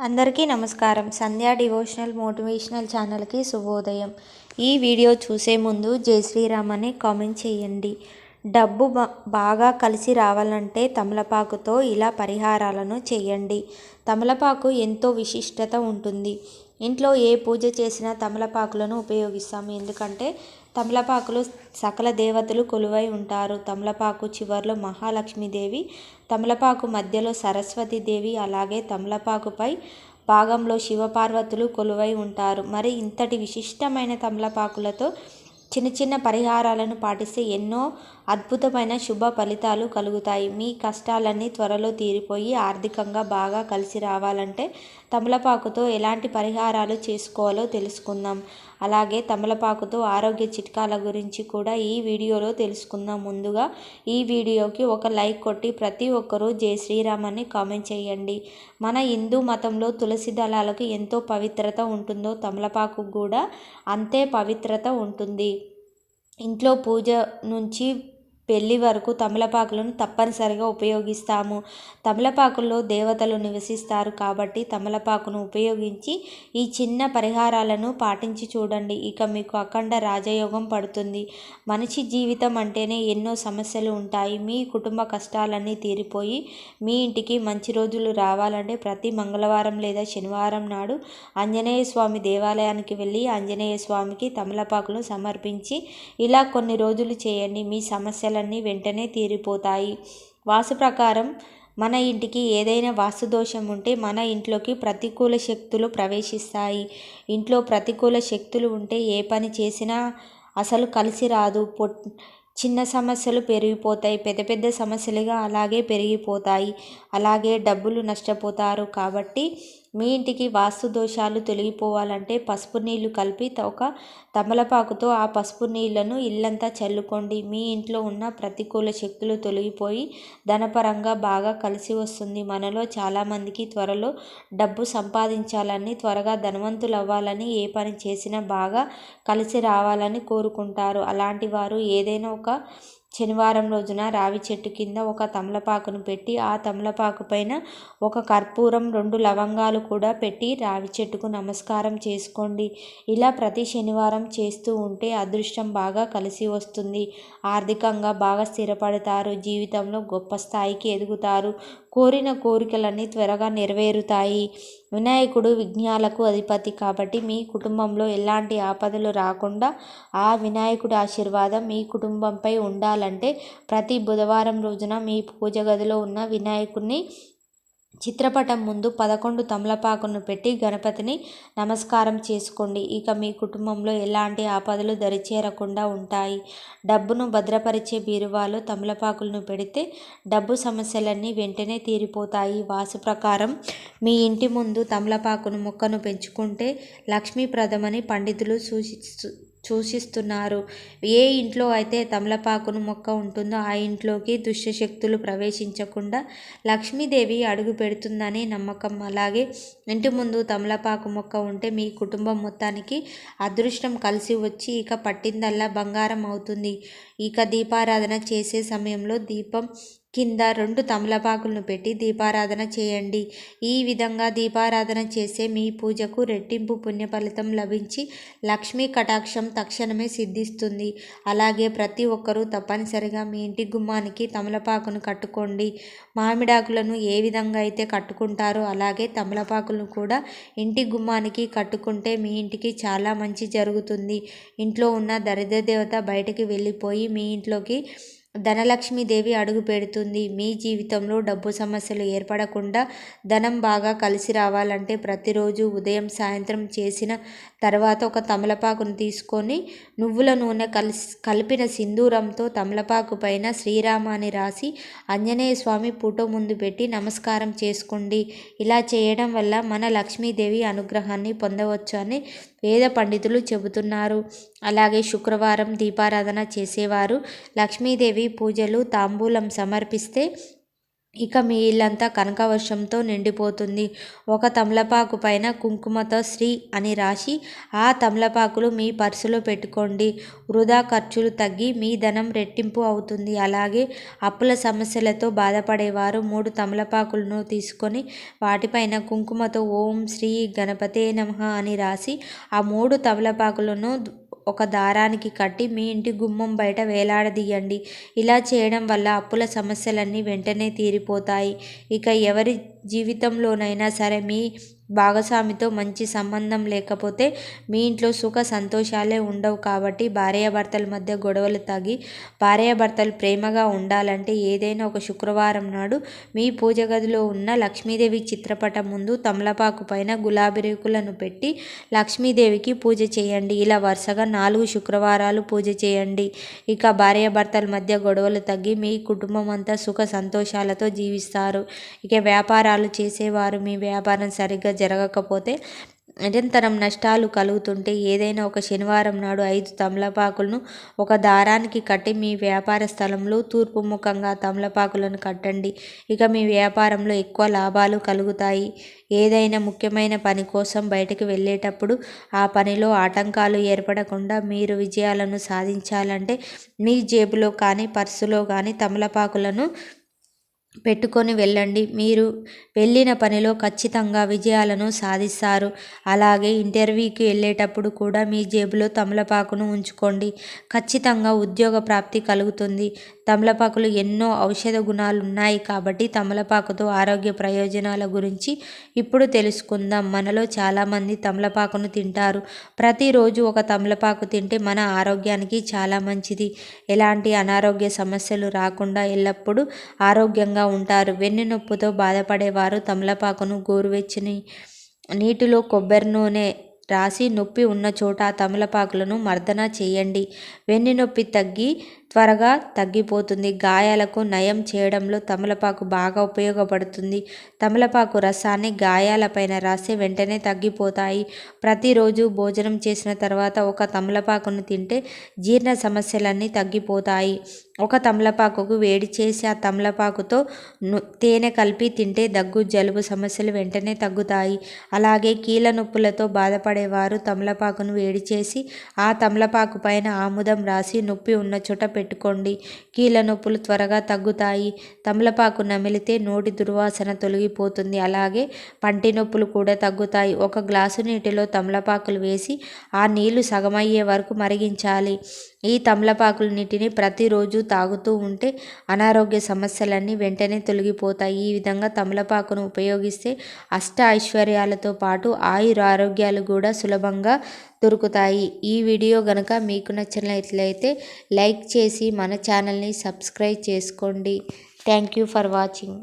అందరికీ నమస్కారం. సంధ్యా devotional motivational ఛానల్కి శుభోదయం. ఈ వీడియో చూసే ముందు జై శ్రీరామ్ అని కామెంట్ చేయండి. డబ్బు బాగా కలిసి రావాలంటే తమలపాకుతో ఇలా పరిహారాలను చేయండి. తమలపాకు ఎంతో విశిష్టత ఉంటుంది. ఇంట్లో ఏ పూజ చేసినా తమలపాకులను ఉపయోగిస్తాము ఎందుకంటే తమలపాకులు సకల దేవతలు కొలువై ఉంటారు. తమలపాకు చివర్లో మహాలక్ష్మీదేవి తమలపాకు మధ్యలో సరస్వతీదేవి అలాగే తమలపాకుపై భాగంలో శివపార్వతులు కొలువై ఉంటారు. మరి ఇంతటి విశిష్టమైన తమలపాకులతో చిన్న చిన్న పరిహారాలను పాటిస్తే ఎన్నో అద్భుతమైన శుభ ఫలితాలు కలుగుతాయి. మీ కష్టాలన్నీ త్వరలో తీరిపోయి ఆర్థికంగా బాగా కలిసి రావాలంటే తమలపాకుతో ఎలాంటి పరిహారాలు చేసుకోవాలో తెలుసుకుందాం. అలాగే తమలపాకుతో ఆరోగ్య చిట్కాల గురించి కూడా ఈ వీడియోలో తెలుసుకుందాం. ముందుగా ఈ వీడియోకి ఒక లైక్ కొట్టి ప్రతి ఒక్కరూ జై శ్రీరామ్ అని కామెంట్ చేయండి. మన హిందూ మతంలో తులసి దళాలకు ఎంతో పవిత్రత ఉంటుందో తమలపాకు కూడా అంతే పవిత్రత ఉంటుంది. ఇంట్లో పూజ నుంచి పెళ్ళి వరకు తమలపాకులను తప్పనిసరిగా ఉపయోగిస్తాము. తమలపాకుల్లో దేవతలు నివసిస్తారు కాబట్టి తమలపాకును ఉపయోగించి ఈ చిన్న పరిహారాలను పాటించి చూడండి. ఇక మీకు అఖండ రాజయోగం పడుతుంది. మనిషి జీవితం అంటేనే ఎన్నో సమస్యలు ఉంటాయి. మీ కుటుంబ కష్టాలన్నీ తీరిపోయి మీ ఇంటికి మంచి రోజులు రావాలంటే ప్రతి మంగళవారం లేదా శనివారం నాడు ఆంజనేయ స్వామి దేవాలయానికి వెళ్ళి ఆంజనేయ స్వామికి తమలపాకులను సమర్పించి ఇలా కొన్ని రోజులు చేయండి. మీ సమస్యల సమస్యలన్నీ వెంటనే తీరిపోతాయి. వాసు ప్రకారం మన ఇంటికి ఏదైనా వాస్తు దోషం ఉంటే మన ఇంట్లోకి ప్రతికూల శక్తులు ప్రవేశిస్తాయి. ఇంట్లో ప్రతికూల శక్తులు ఉంటే ఏ పని చేసినా అసలు కలిసి రాదు. పొ చిన్న సమస్యలు పెరిగిపోతాయి. పెద్ద పెద్ద సమస్యలుగా అలాగే పెరిగిపోతాయి. అలాగే డబ్బులు నష్టపోతారు. కాబట్టి మీ ఇంటికి వాస్తు దోషాలు తొలగిపోవాలంటే పసుపు నీళ్ళు కలిపి ఒక తమలపాకుతో ఆ పసుపు నీళ్ళను ఇల్లంతా చల్లుకోండి. మీ ఇంట్లో ఉన్న ప్రతికూల శక్తులు తొలగిపోయి ధనపరంగా బాగా కలిసి వస్తుంది. మనలో చాలామందికి త్వరలో డబ్బు సంపాదించాలని త్వరగా ధనవంతులు అవ్వాలని ఏ పని చేసినా బాగా కలిసి రావాలని కోరుకుంటారు. అలాంటి వారు ఏదైనా ఒక శనివారం రోజున రావి చెట్టు కింద ఒక తమలపాకును పెట్టి ఆ తమలపాకు పైన ఒక కర్పూరం రెండు లవంగాలు కూడా పెట్టి రావి చెట్టుకు నమస్కారం చేసుకోండి. ఇలా ప్రతి శనివారం చేస్తూ ఉంటే అదృష్టం బాగా కలిసి వస్తుంది. ఆర్థికంగా బాగా స్థిరపడతారు. జీవితంలో గొప్ప స్థాయికి ఎదుగుతారు. కోరిన కోరికలన్నీ త్వరగా నెరవేరుతాయి. వినాయకుడు విఘ్నాలకు అధిపతి కాబట్టి మీ కుటుంబంలో ఎలాంటి ఆపదలు రాకుండా ఆ వినాయకుడి ఆశీర్వాదం మీ కుటుంబంపై ఉండాలి. ఉండాలంటే ప్రతి బుధవారం రోజున మీ పూజ గదిలో ఉన్న వినాయకుడిని చిత్రపటం ముందు పదకొండు తమలపాకును పెట్టి గణపతిని నమస్కారం చేసుకోండి. ఇక మీ కుటుంబంలో ఎలాంటి ఆపదలు దరిచేరకుండా ఉంటాయి. డబ్బును భద్రపరిచే బీరువాలో తమలపాకులను పెడితే డబ్బు సమస్యలన్నీ వెంటనే తీరిపోతాయి. వాసు ప్రకారం మీ ఇంటి ముందు తమలపాకును మొక్కను పెంచుకుంటే లక్ష్మీప్రదమని పండితులు సూచిస్తూ సూచిస్తున్నారు. ఏ ఇంట్లో అయితే తమలపాకును మొక్క ఉంటుందో ఆ ఇంట్లోకి దుష్టశక్తులు ప్రవేశించకుండా లక్ష్మీదేవి అడుగు పెడుతుందని నమ్మకం. అలాగే ఇంటి ముందు తమలపాకు మొక్క ఉంటే మీ కుటుంబం మొత్తానికి అదృష్టం కలిసి వచ్చి ఇక పట్టిందల్లా బంగారం అవుతుంది. ఇక దీపారాధన చేసే సమయంలో దీపం కింద రెండు తమలపాకులను పెట్టి దీపారాధన చేయండి. ఈ విధంగా దీపారాధన చేసే మీ పూజకు రెట్టింపు పుణ్య ఫలితం లభించి లక్ష్మీ కటాక్షం తక్షణమే సిద్ధిస్తుంది. అలాగే ప్రతి ఒక్కరూ తప్పనిసరిగా మీ ఇంటి గుమ్మానికి తమలపాకును కట్టుకోండి. మామిడాకులను ఏ విధంగా అయితే కట్టుకుంటారో అలాగే తమలపాకులను కూడా ఇంటి గుమ్మానికి కట్టుకుంటే మీ ఇంటికి చాలా మంచి జరుగుతుంది. ఇంట్లో ఉన్న దరిద్ర దేవత బయటికి వెళ్ళిపోయి మీ ఇంట్లోకి ధనలక్ష్మీదేవి అడుగు పెడుతుంది. మీ జీవితంలో డబ్బు సమస్యలు ఏర్పడకుండా ధనం బాగా కలిసి రావాలంటే ప్రతిరోజు ఉదయం సాయంత్రం చేసిన తర్వాత ఒక తమలపాకును తీసుకొని నువ్వుల నూనె కలిసి కలిపిన సింధూరంతో తమలపాకు పైన శ్రీరామ అని రాసి ఆంజనేయ స్వామి ఫోటో ముందు పెట్టి నమస్కారం చేసుకోండి. ఇలా చేయడం వల్ల మన లక్ష్మీదేవి అనుగ్రహాన్ని పొందవచ్చు అని వేద పండితులు చెబుతున్నారు. అలాగే శుక్రవారం దీపారాధన చేసేవారు. లక్ష్మీదేవి పూజలు తాంబూలం సమర్పిస్తే ఇక మీ ఇల్లంతా కనకవర్షంతో నిండిపోతుంది. ఒక తమలపాకు పైన కుంకుమతో శ్రీ అని రాసి ఆ తమలపాకులు మీ పర్సులో పెట్టుకోండి. వృధా ఖర్చులు తగ్గి మీ ధనం రెట్టింపు అవుతుంది. అలాగే అప్పుల సమస్యలతో బాధపడేవారు మూడు తమలపాకులను తీసుకొని వాటిపైన కుంకుమతో ఓం శ్రీ గణపతే నమః అని రాసి ఆ మూడు తమలపాకులను ఒక దారానికి కట్టి మీ ఇంటి గుమ్మం బయట వేలాడదీయండి. ఇలా చేయడం వల్ల అప్పుల సమస్యలన్నీ వెంటనే తీరిపోతాయి. ఇక ఎవరి జీవితంలోనైనా సరే మీ భాగస్వామితో మంచి సంబంధం లేకపోతే మీ ఇంట్లో సుఖ సంతోషాలే ఉండవు కాబట్టి భార్యాభర్తల మధ్య గొడవలు తగ్గి భార్యాభర్తలు ప్రేమగా ఉండాలంటే ఏదైనా ఒక శుక్రవారం నాడు మీ పూజ గదిలో ఉన్న లక్ష్మీదేవి చిత్రపటం ముందు తమలపాకు పైన గులాబీ రేకులను పెట్టి లక్ష్మీదేవికి పూజ చేయండి. ఇలా వరుసగా నాలుగు శుక్రవారాలు పూజ చేయండి. ఇక భార్యాభర్తల మధ్య గొడవలు తగ్గి మీ కుటుంబం అంతా సుఖ సంతోషాలతో జీవిస్తారు. ఇక వ్యాపారాలు చేసేవారు. మీ వ్యాపారం సరిగ్గా జరగకపోతే నిరంతరం నష్టాలు కలుగుతుంటే ఏదైనా ఒక శనివారం నాడు ఐదు తమలపాకులను ఒక దారానికి కట్టి మీ వ్యాపార స్థలంలో తూర్పు ముఖంగా తమలపాకులను కట్టండి. ఇక మీ వ్యాపారంలో ఎక్కువ లాభాలు కలుగుతాయి. ఏదైనా ముఖ్యమైన పని కోసం బయటకు వెళ్ళేటప్పుడు ఆ పనిలో ఆటంకాలు ఏర్పడకుండా మీరు విజయాలను సాధించాలంటే మీ జేబులో కానీ పర్సులో కానీ తమలపాకులను పెట్టుకొని వెళ్ళండి. మీరు వెళ్ళిన పనిలో ఖచ్చితంగా విజయాలను సాధిస్తారు. అలాగే ఇంటర్వ్యూకి వెళ్ళేటప్పుడు కూడా మీ జేబులో తమలపాకును ఉంచుకోండి. ఖచ్చితంగా ఉద్యోగ ప్రాప్తి కలుగుతుంది. తమలపాకులు ఎన్నో ఔషధ గుణాలు ఉన్నాయి కాబట్టి తమలపాకుతో ఆరోగ్య ప్రయోజనాల గురించి ఇప్పుడు తెలుసుకుందాం. మనలో చాలామంది తమలపాకును తింటారు. ప్రతిరోజు ఒక తమలపాకు తింటే మన ఆరోగ్యానికి చాలా మంచిది. ఎలాంటి అనారోగ్య సమస్యలు రాకుండా ఎల్లప్పుడూ ఆరోగ్యంగా ఉంటారు. వెన్నునొప్పితో బాధపడేవారు తమలపాకును గోరువెచ్చని నీటిలో కొబ్బరి నూనె రాసి నొప్పి ఉన్న చోట తమలపాకులను మర్దన చేయండి. వెన్ను నొప్పి తగ్గి త్వరగా తగ్గిపోతుంది. గాయాలకు నయం చేయడంలో తమలపాకు బాగా ఉపయోగపడుతుంది. తమలపాకు రసాన్ని గాయాలపైన రాస్తే వెంటనే తగ్గిపోతాయి. ప్రతిరోజు భోజనం చేసిన తర్వాత ఒక తమలపాకును తింటే జీర్ణ సమస్యలన్నీ తగ్గిపోతాయి. ఒక తమలపాకుకు వేడి చేసి ఆ తమలపాకుతో తేనె కలిపి తింటే దగ్గు జలుబు సమస్యలు వెంటనే తగ్గుతాయి. అలాగే కీళ్ళ నొప్పులతో బాధపడేవారు తమలపాకును వేడి చేసి ఆ తమలపాకు పైన ఆముదం రాసి నొప్పి ఉన్న చోట పెట్టుకోండి. కీళ్ళ నొప్పులు త్వరగా తగ్గుతాయి. తమలపాకు నమిలితే నోటి దుర్వాసన తొలగిపోతుంది. అలాగే పంటి నొప్పులు కూడా తగ్గుతాయి. ఒక గ్లాసు నీటిలో తమలపాకులు వేసి ఆ నీళ్ళు సగమయ్యే వరకు మరిగించాలి. ఈ తమలపాకుల నీటిని ప్రతిరోజు తాగుతూ ఉంటే అనారోగ్య సమస్యలన్నీ వెంటనే తొలగిపోతాయి. ఈ విధంగా తమలపాకును ఉపయోగిస్తే అష్ట ఐశ్వర్యాలతో పాటు ఆయుర ఆరోగ్యాలు కూడా సులభంగా దొరుకుతాయి. ఈ వీడియో కనుక మీకు నచ్చినట్లయితే లైక్ చేసి మన ఛానల్ని సబ్స్క్రైబ్ చేసుకోండి. Thank you for watching.